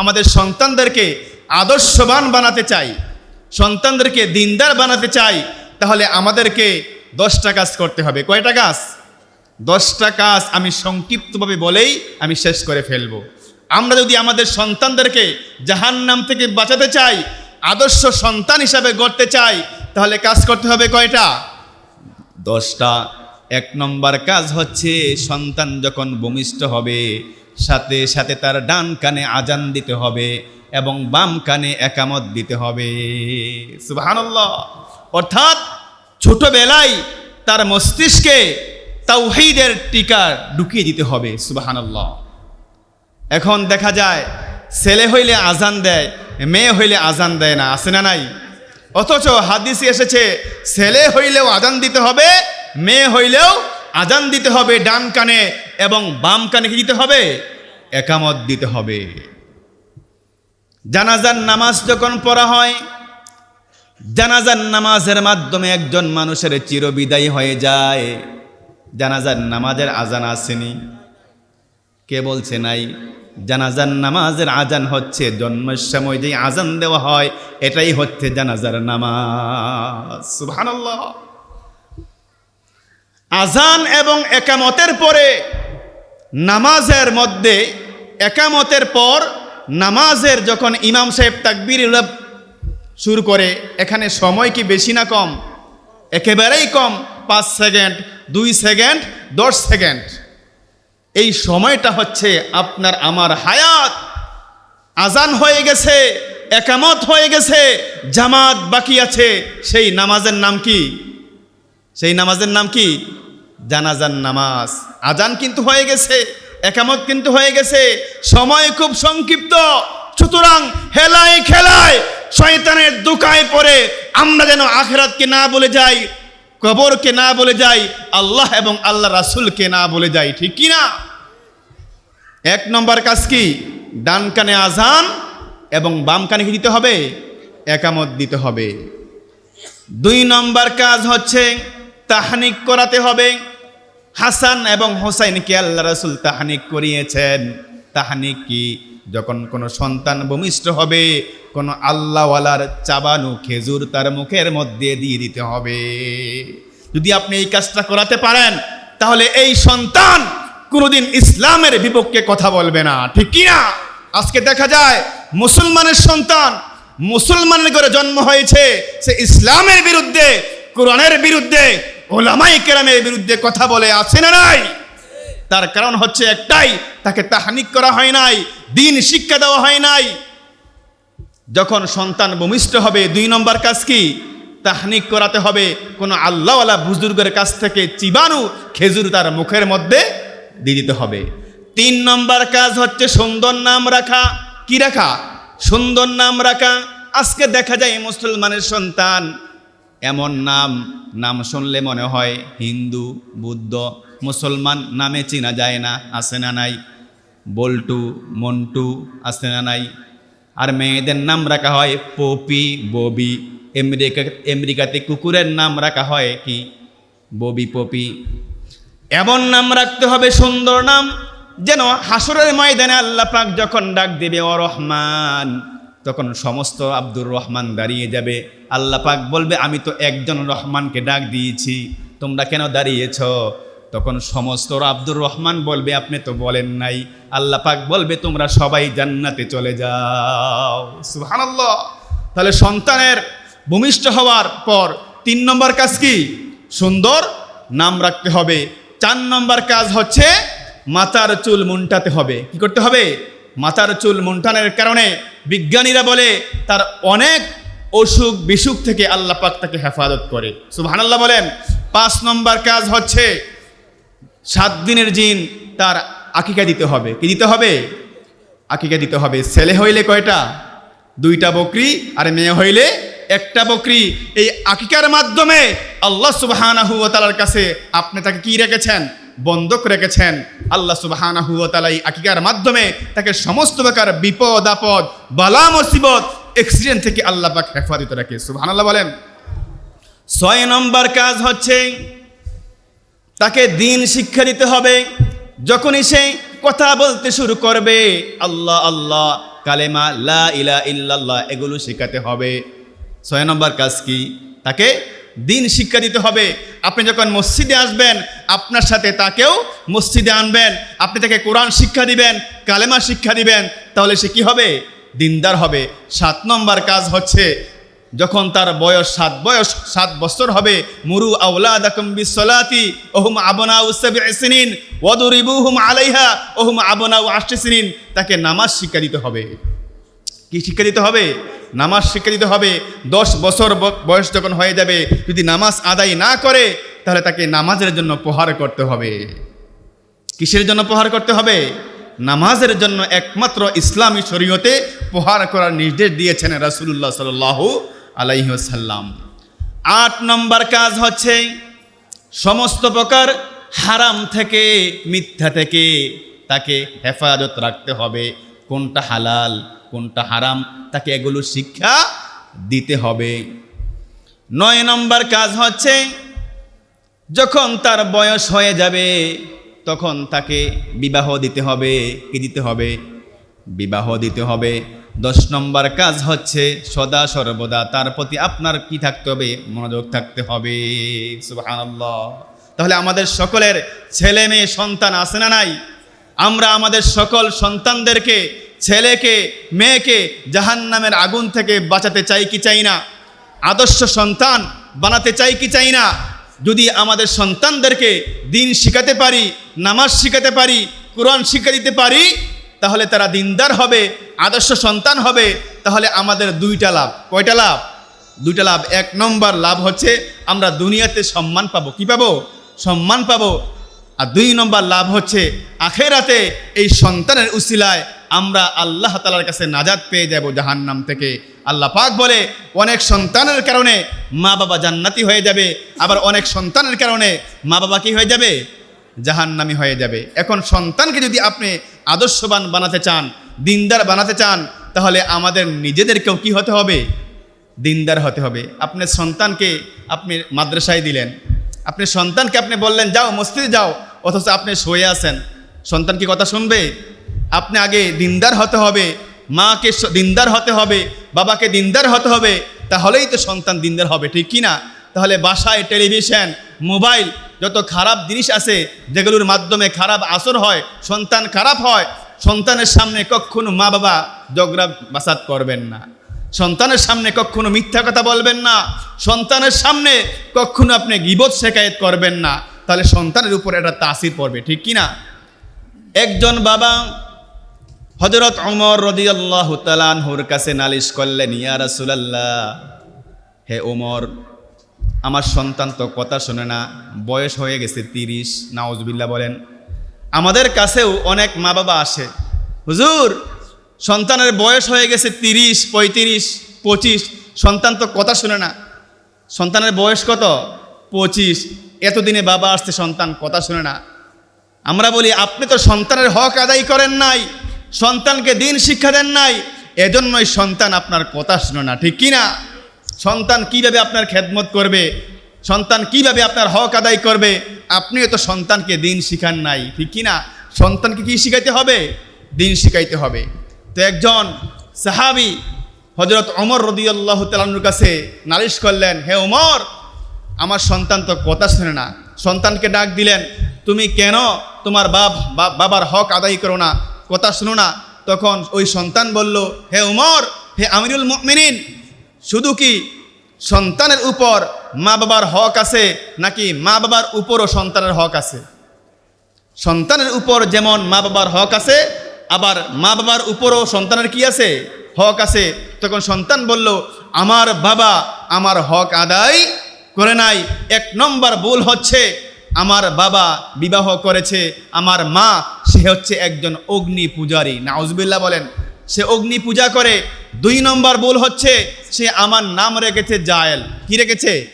আমাদের সন্তানদেরকে আদর্শবান বানাতে চাই, সন্তানদেরকে দিনদার বানাতে চাই, তাহলে আমাদেরকে দশটা কাজ করতে হবে। কয়টা কাজ? দশটা কাজ আমি সংক্ষিপ্তভাবে বলেই আমি শেষ করে ফেলব। আমরা যদি আমাদের সন্তানদেরকে জাহান্নাম থেকে বাঁচাতে চাই, আদর্শ সন্তান হিসাবে গড়তে চাই, তাহলে কাজ করতে হবে কয়টা? দশটা। এক নম্বর কাজ হচ্ছে সন্তান যখন ভূমিষ্ঠ হবে সাথে সাথে তার ডান কানে আজান দিতে হবে এবং বাম কানে একামত দিতে হবে। সুবহানাল্লাহ। অর্থাৎ ছোটবেলায় তার মস্তিষ্কে তাওহীদের টিকা ঢুকিয়ে দিতে হবে। সুবহানাল্লাহ। এখন দেখা যায়, ছেলে হইলে আজান দেয়, মেয়ে হইলে আজান দেয় না, আছে না নাই? অথচ হাদিসে এসেছে, ছেলে হইলেও আজান দিতে হবে, মেয়ে হইলেও আজান দিতে হবে ডান কানে এবং বাম কানে কি দিতে হবে? একামত দিতে হবে। জানাজার নামাজ যখন পড়া হয়, জানাজার নামাজের মাধ্যমে একজন মানুষের চিরবিদায়ী হয়ে যায়। জানাজার নামাজের আজান আসেনি। কে বলছে নাই? জানাজার নামাজের আজান হচ্ছে জন্মের সময় যে আজান দেওয়া হয়, এটাই হচ্ছে জানাজার নামাজ। সুবহানাল্লাহ। আজান এবং একামতের পরে নামাজের মধ্যে একামতের পর নামাজের যখন ইমাম সাহেব তাকবির শুরু করে, এখানে সময় কি বেশি না কম? একেবারেই কম, পাঁচ সেকেন্ড, দুই সেকেন্ড, দশ সেকেন্ড। এই সময়টা হচ্ছে আপনার আমার হায়াত। আজান হয়ে গেছে, একামত হয়ে গেছে, জামাত বাকি আছে। সেই নামাজের নাম কি? সেই নামাজের নাম কি? জানাজান নামাজ। আজান কিন্তু হয়ে গেছে, একামত কিন্তু হয়ে গেছে, সময় খুব সংক্ষিপ্ত। সুতরাং হেলায় খেলায় শয়তানের দুকায় পড়ে আমরা যেন আখেরাতকে না বলে যাই, কবরকে না বলে যাই, আল্লাহ এবং আল্লাহ রাসুলকে না বলে যাই, ঠিক কি না? এক নম্বর কাজ কি? ডান কানে আজান এবং বাম কানে কি দিতে হবে? একামত দিতে হবে। দুই নম্বর কাজ হচ্ছে তাহানিক করাতে হবে। হাসান এবং হোসাইনকে আল্লাহ রসুল তাহানিক করিয়েছেন। তাহানিক কি? যখন কোনো সন্তান ভূমিষ্ঠ হবে, কোনো আল্লাহওয়ালার চাবানু খেজুর তার মুখের মধ্যে দিয়ে দিতে হবে। যদি আপনি এই কাজটা করাতে পারেন, তাহলে এই সন্তান কোনোদিন ইসলামের বিপক্ষে কথা বলবে না। ঠিক না আজকে দেখা যায়, মুসলমানের সন্তান মুসলমানের ঘরে জন্ম হয়েছে, সে ইসলামের বিরুদ্ধে, কোরআনের বিরুদ্ধে ওলামাই কেরামের বিরুদ্ধে কথা বলে আছে না নাই? তার কারণ হচ্ছে একটাই, তাকে তাহানিক করা হয় নাই, দিন শিক্ষা দেওয়া হয় নাই। যখন সন্তান ভূমিষ্ঠ হবে, দুই নম্বর কাজ কি? তাহানিক করাতে হবে। কোনো আল্লাহওয়ালা বুজুর্গের কাছ থেকে চিবানু, খেজুর তার মুখের মধ্যে দিয়ে দিতে হবে। তিন নম্বর কাজ হচ্ছে সুন্দর নাম রাখা। কি রাখা? সুন্দর নাম রাখা। আজকে দেখা যায় মুসলমানের সন্তান এমন নাম নাম শুনলে মনে হয় হিন্দু, বুদ্ধ, মুসলমান নামে চেনা যায় না আছে না নাই। বল্টু, মন্টু আছে না নাই। আর মেয়েদের নাম রাখা হয় পপি, ববি। আমেরিকা, আমেরিকাতে কুকুরের নাম রাখা হয় কি? Bobby Poppy. এমন নাম রাখতে হবে, সুন্দর নাম, যেন হাসরের ময়দানে আল্লাহ পাক যখন ডাক দেবে ও রহমান তখন সমস্ত আব্দুর রহমান দাঁড়িয়ে যাবে। আল্লাহ পাক বলবে, আমি তো একজন রহমানকে ডাক দিয়েছি, তোমরা কেন দাঁড়িয়েছ? তখন সমস্ত আব্দুর রহমান বলবে, আপনি তো বলেন নাই। আল্লাহ পাক বলবে, তোমরা সবাই জান্নাতে চলে যাও। সুবহানাল্লাহ। তাহলে সন্তানের ভূমিষ্ঠ হওয়ার পর তিন নম্বর কাজ কি? সুন্দর নাম রাখতে হবে। চার নম্বর কাজ হচ্ছে, মাথার চুল মুন্টাতে হবে। কি করতে হবে? মাথার চুল মুন্টানের কারণে বিজ্ঞানীরা বলে, তার অনেক অসুখ বিসুখ থেকে আল্লাহ পাক তাকে হেফাজত করে। সুবহানাল্লাহ বলেন, পাঁচ নম্বর কাজ হচ্ছে সাত দিনের জিন তার আকিকা দিতে হবে। কি দিতে হবে? আকিকা দিতে হবে। ছেলে হইলে কয়টা? দুইটা বকরি, আর মেয়ে হইলে একটা বকরি। এই আকিকার মাধ্যমে আল্লাহ তাআলার কাছে আপনি তাকে কি রেখেছেন? বন্ধক রেখেছেন। আল্লাহ সুবহানাহু এই আকিকার মাধ্যমে তাকে সমস্ত প্রকার বিপদ, আপদ, বালা, মুসিবত অ্যাক্সিডেন্ট থেকে আল্লাহ পাক হেফাজত রাখে। সুবহানাল্লাহ বলেন, ছয় নম্বর কাজ হচ্ছে তাকে দিন শিক্ষা দিতে হবে। যখনই সে কথা বলতে শুরু করবে, আল্লাহ আল্লাহ, কালেমা, লা ইলা ইল্লাল্লাহ, এগুলো শেখাতে হবে। ছয় নম্বর কাজ কি? তাকে দিন শিক্ষা দিতে হবে। আপনি যখন মসজিদে আসবেন, আপনার সাথে তাকেও মসজিদে আনবেন। আপনি তাকে কোরআন শিক্ষা দিবেন, কালেমা শিক্ষা দিবেন, তাহলে সে কি হবে? দিনদার হবে। সাত নম্বর কাজ হচ্ছে, যখন তার বয়স সাত বয়স, সাত বছর হবে, মুরু আউলাদাকুম ওয়াদরিবুহুম আলাইহা তাকে নামাজ শিক্ষা দিতে হবে। কি শিক্ষা দিতে হবে? নামাজ শিক্ষা দিতে হবে। দশ বছর বয়স যখন হয়ে যাবে, যদি নামাজ আদায় না করে, তাহলে তাকে নামাজের জন্য প্রহার করতে হবে। কিসের জন্য প্রহার করতে হবে? নামাজের জন্য একমাত্র ইসলামী শরীয়তে প্রহার করার নির্দেশ দিয়েছেন রাসূলুল্লাহ সাল্লাল্লাহু আলাইহি ওয়াসাল্লাম। আট নম্বর কাজ হচ্ছে, সমস্ত প্রকার হারাম থেকে, মিথ্যা থেকে তাকে হেফাজত রাখতে হবে। কোনটা হালাল কোনটা হারাম, তাকে এগুলো শিক্ষা দিতে হবে। নয় নম্বর কাজ হচ্ছে, যখন তার বয়স হয়ে যাবে, তখন তাকে বিবাহ দিতে হবে। কি দিতে হবে? বিবাহ দিতে হবে। দশ নম্বর কাজ হচ্ছে, সদা সর্বদা তার প্রতি আপনার কি থাকতে হবে? মনোযোগ থাকতে হবে। তাহলে আমাদের সকলের ছেলে মেয়ে সন্তান আছে না নাই? আমরা আমাদের সকল সন্তানদেরকে ছেলেকে, মেয়েকে জাহান্নামের আগুন থেকে বাঁচাতে চাই কি চাই না? আদর্শ সন্তান বানাতে চাই কি চাই না? যদি আমাদের সন্তানদেরকে দিন শিখাতে পারি, নামাজ শিখাতে পারি, কোরআন শিক্ষা দিতে পারি, তাহলে তারা দিনদার হবে, আদর্শ সন্তান হবে, তাহলে আমাদের দুইটা লাভ। কয়টা লাভ? দুইটা লাভ। এক নম্বর লাভ হচ্ছে আমরা দুনিয়াতে সম্মান পাবো। কি পাবো? সম্মান পাবো। আর দুই নম্বর লাভ হচ্ছে আখেরাতে এই সন্তানের উসিলায় আমরা আল্লাহ তালার কাছে নাজাদ পেয়ে যাব জাহান্নাম থেকে। আল্লাহ পাক বলে, অনেক সন্তানের কারণে মা বাবা জান্নাতি হয়ে যাবে, আবার অনেক সন্তানের কারণে মা বাবা কি হয়ে যাবে? জাহান্নামি হয়ে যাবে। এখন সন্তানকে যদি আপনি আদর্শবান বানাতে চান, দিনদার বানাতে চান, তাহলে আমাদের নিজেদেরকেও কি হতে হবে? দিনদার হতে হবে। আপনার সন্তানকে আপনি মাদ্রাসায় দিলেন। আপনি সন্তানকে আপনি বললেন, যাও মসজিদে যাও, অথচ আপনি শুয়ে আছেন। সন্তান কি কথা শুনবে? আপনি আগে দিনদার হতে হবে, মাকে দিনদার হতে হবে, বাবাকে দিনদার হতে হবে, তাহলেই তো সন্তান দিনদার হবে, ঠিক কি না? তাহলে বাসায় টেলিভিশন, মোবাইল, যত খারাপ জিনিস আছে, যেগুলোর মাধ্যমে খারাপ আসর হয়, সন্তান খারাপ হয়, সন্তানের সামনে কখনো মা বাবা জগরা বাসাত করবেন না। সন্তানের সামনে কখনো মিথ্যা কথা বলবেন না। সন্তানের সামনে কখনো আপনি গিবত শেখায়ত করবেন না। তাহলে সন্তানের উপর একটা তাসির পড়বে, ঠিক কি না? একজন বাবা হজরত অমর রদিয়াল্লাহ তালানহুর কাছে নালিশ করলেন, ইয়া রাসুলাল্লাহ, হে ওমর আমার সন্তান তো কথা শোনে না, বয়স হয়ে গেছে তিরিশ নাওজবিল্লা বলেন। আমাদের কাছেও অনেক মা বাবা আসে। হুজুর, সন্তানের বয়স হয়ে গেছে তিরিশ, পঁয়ত্রিশ, পঁচিশ, সন্তান তো কথা শোনে না। সন্তানের বয়স কত? পঁচিশ। এতদিনে বাবা আসছে, সন্তান কথা শোনে না। আমরা বলি, আপনি তো সন্তানের হক আদায় করেন নাই। সন্তানকে দিন শিক্ষা দেন নাই, এজন্যই সন্তান আপনার কথা শুনে না, ঠিক কি না সন্তান কীভাবে আপনার খেদমত করবে? সন্তান কীভাবে আপনার হক আদায় করবে? আপনিও তো সন্তানকে দিন শিখান নাই, ঠিক কি না সন্তানকে কি শিখাইতে হবে? দিন শিখাইতে হবে। তো একজন সাহাবি হজরত অমর রদিয়াল্লাহ তালানুর কাছে নালিশ করলেন, হে ওমর, আমার সন্তান তো কথা শুনে না। সন্তানকে ডাক দিলেন, তুমি কেন তোমার বাপ বাবার হক আদায় করো না? কথা শুনো না। তখন ওই সন্তান বলল, হে উমর, হে আমিরুল মুমিনিন, শুধু কি সন্তানের উপর মা বাবার হক আছে, নাকি মা বাবার উপরও সন্তানের হক আছে? সন্তানের উপর যেমন মা বাবার হক আছে, আবার মা বাবার উপরও সন্তানের কি আছে? হক আছে। তখন সন্তান বলল, আমার বাবা আমার হক আদায় করে নাই। এক নম্বর ভুল হচ্ছে, আমার বাবা বিবাহ করেছে, আমার মা সে হচ্ছে একজন অগ্নি পূজারী। নাউজবিল্লা বলেন, সে অগ্নি পূজা করে, দুই নম্বর ভুল হচ্ছে, সে আমার নাম রেখেছে জায়েল। কি রেখেছে?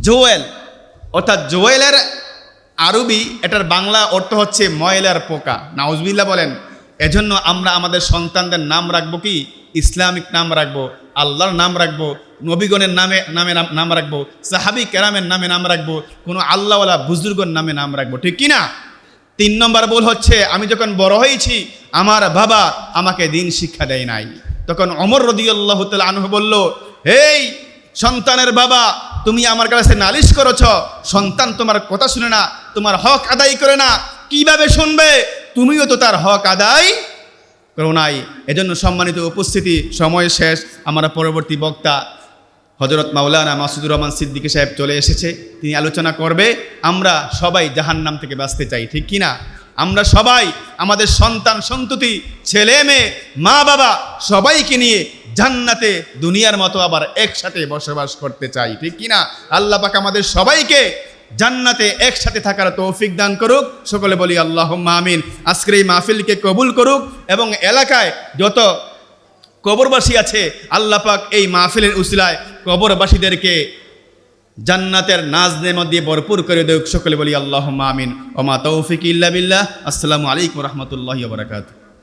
জোয়েল। অর্থাৎ জোয়েলের আরবি, এটার বাংলা অর্থ হচ্ছে ময়লার পোকা। নাউজবিল্লা বলেন, এজন্য আমরা আমাদের সন্তানদের নাম রাখব কি? ইসলামিক নাম রাখব, আল্লাহর নাম রাখব, নবীগণের নামে নামে, নাম- রাখব, সাহাবি কেরামের নামে নাম রাখব, কোনো আল্লাহওয়ালা বুজুর্গর নামে নাম রাখব। ঠিক কি না? তিন নম্বর ভুল হচ্ছে, আমি যখন বড় হয়েছি, আমার বাবা আমাকে দিন শিক্ষা দেয় নাই। তখন অমর রদিয়াল্লাহ আনহু বলল এই সন্তানের বাবা, তুমি আমার কাছে নালিশ করেছ, সন্তান তোমার কথা শুনে না, তোমার হক আদায় করে না, কীভাবে শুনবে? তুমিও তো তার হক আদায় করো নাই। এজন্য সম্মানিত উপস্থিতি, সময় শেষ। আমার পরবর্তী বক্তা হজরত মাওলানা মাসুদুর রহমান সিদ্দিকী সাহেব চলে এসেছে। তিনি আলোচনা করবে, আমরা সবাই জাহান্নাম থেকে বাঁচতে চাই, ঠিক কি না? আমরা সবাই, আমাদের সন্তান, সন্ততি, ছেলে, মেয়ে, মা, বাবা, সবাইকে নিয়ে জান্নাতে, দুনিয়ার মতো আবার একসাথে বসবাস করতে চাই, ঠিক কি না? আল্লাহ পাক আমাদের সবাইকে জান্নাতে একসাথে থাকার তৌফিক দান করুক। সকলে বলি আল্লাহ আমিন। আজকের এই মাহফিলকে কবুল করুক এবং এলাকায় যত কবরবাসী আছে, আল্লাহ পাক এই মাহফিলের উসিলায় কবরবাসীদেরকে জান্নাতের নাজ নেমা দিয়ে ভরপুর করে দেয় সকলে বলি আল্লাহ আমিন। ওমা তৌফিক ইল্লা বিল্লাহ। আসসালামু আলাইকুম রহমতুল্লাহ বারাকাতু